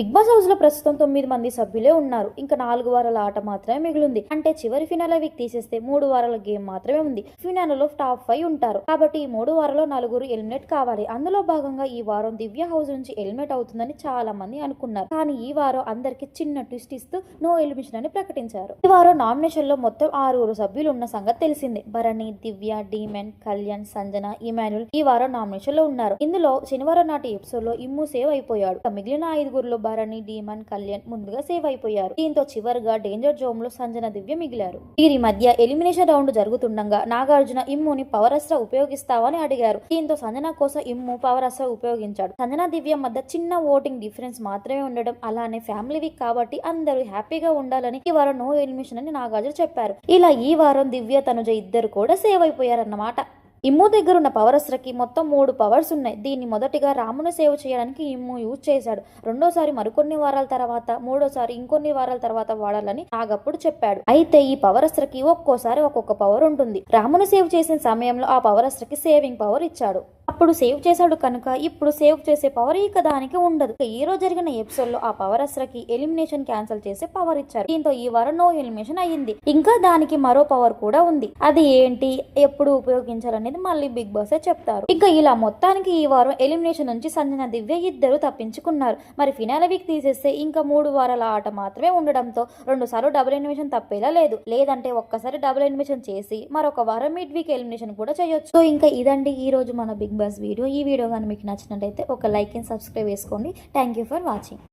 Big boss హౌస్లో ప్రస్తుతం తొమ్మిది మంది సభ్యులే ఉన్నారు. ఇంకా నాలుగు వారాల ఆట మాత్రమే మిగిలింది. అంటే చివరి ఫినాల వీక్ తీసేస్తే మూడు వారాల గేమ్ మాత్రమే ఉంది. ఫినాలలో టాప్ ఫైవ్ ఉంటారు. కాబట్టి ఈ మూడు వారాల్లో నలుగురు ఎలిమినేట్ కావాలి. అందులో భాగంగా ఈ వారం దివ్య హౌస్ నుంచి ఎలిమినేట్ అవుతుందని చాలా మంది అనుకున్నారు. కానీ ఈ వారం అందరికి చిన్న ట్విస్ట్ ఇస్తూ నో ఎలిమినేషన్ అని ప్రకటించారు. ఈ వారం నామినేషన్లో మొత్తం ఆరుగురు సభ్యులు ఉన్న సంగతి తెలిసిందే. భరణి దివ్య డీమెన్ కళ్యాణ్ సంజన ఇమాన్యుల్ ఈ వారం నామినేషన్లో ఉన్నారు. ఇందులో శనివారం నాటి ఎపిసోడ్లో ఇమ్ము సేవ్ అయిపోయాడు. మిగిలిన ఐదుగురులో భరణి డీమన్ కళ్యాణ్ ముందుగా సేవ్ అయిపోయారు. దీంతో చివరిగా డేంజర్ జోన్లో సంజన దివ్య మిగిలారు. వీరి మధ్య ఎలిమినేషన్ రౌండ్ జరుగుతుండగా నాగార్జున ఇమ్ముని పవర్ అస్త్ర ఉపయోగిస్తావని అడిగారు. దీంతో సంజన కోసం ఇమ్ము పవర్ అస్త్ర ఉపయోగించాడు. సంజన దివ్య మధ్య చిన్న ఓటింగ్ డిఫరెన్స్ మాత్రమే ఉండడం అలానే ఫ్యామిలీ వీక్ కాబట్టి అందరూ హ్యాపీగా ఉండాలని ఈ వారం నో ఎలిమినేషన్ అని నాగార్జున చెప్పారు. ఇలా ఈ వారం దివ్య తనుజ ఇద్దరు కూడా సేవ్ అయిపోయారన్నమాట. ఇమ్ము దగ్గర ఉన్న పవర్ మొత్తం మూడు పవర్స్ ఉన్నాయి. దీన్ని మొదటిగా రామును సేవ్ చేయడానికి ఇమ్ము యూజ్ చేశాడు. రెండోసారి మరికొన్ని వారాల తర్వాత మూడోసారి ఇంకొన్ని వారాల తర్వాత వాడాలని నాగప్పుడు చెప్పాడు. అయితే ఈ పవర్ ఒక్కోసారి ఒక్కొక్క పవర్ ఉంటుంది. రామును సేవ్ చేసిన సమయంలో ఆ పవర్ సేవింగ్ పవర్ ఇచ్చాడు. అప్పుడు సేవ్ చేశాడు కనుక ఇప్పుడు సేవ్ చేసే పవర్ ఇక దానికి ఉండదు. ఈ రోజు జరిగిన ఎపిసోడ్లో ఆ పవర్ అస్త్రకి ఎలిమినేషన్ క్యాన్సిల్ చేసే పవర్ ఇచ్చారు దీంతో ఈ వారం నో ఎలిమినేషన్ అయ్యింది. ఇంకా దానికి మరో పవర్ కూడా ఉంది. అది ఏంటి? ఎప్పుడు ఉపయోగించాలనేది మళ్ళీ బిగ్ బాస్ చెప్తారు. ఇంకా ఇలా మొత్తానికి ఈ వారం ఎలిమినేషన్ నుంచి సంజన దివ్య ఇద్దరు తప్పించుకున్నారు. మరి ఫినాల వీక్ తీసేస్తే ఇంకా మూడు వారాల ఆట మాత్రమే ఉండడంతో రెండు సార్లు డబుల్ ఎలిమినేషన్ తప్పేలా లేదు. లేదంటే ఒక్కసారి డబుల్ ఎలిమినేషన్ చేసి మరొక వారం మిడ్ వీక్ ఎలిమినేషన్ కూడా చేయొచ్చు. సో ఇంకా ఇదండి ఈ రోజు మన బిగ్ బాస్ వీడియో ఈ వీడియో కానీ మీకు నచ్చినట్టయితే ఒక లైక్ అండ్ సబ్స్క్రైబ్ చేసుకోండి. Thank you for watching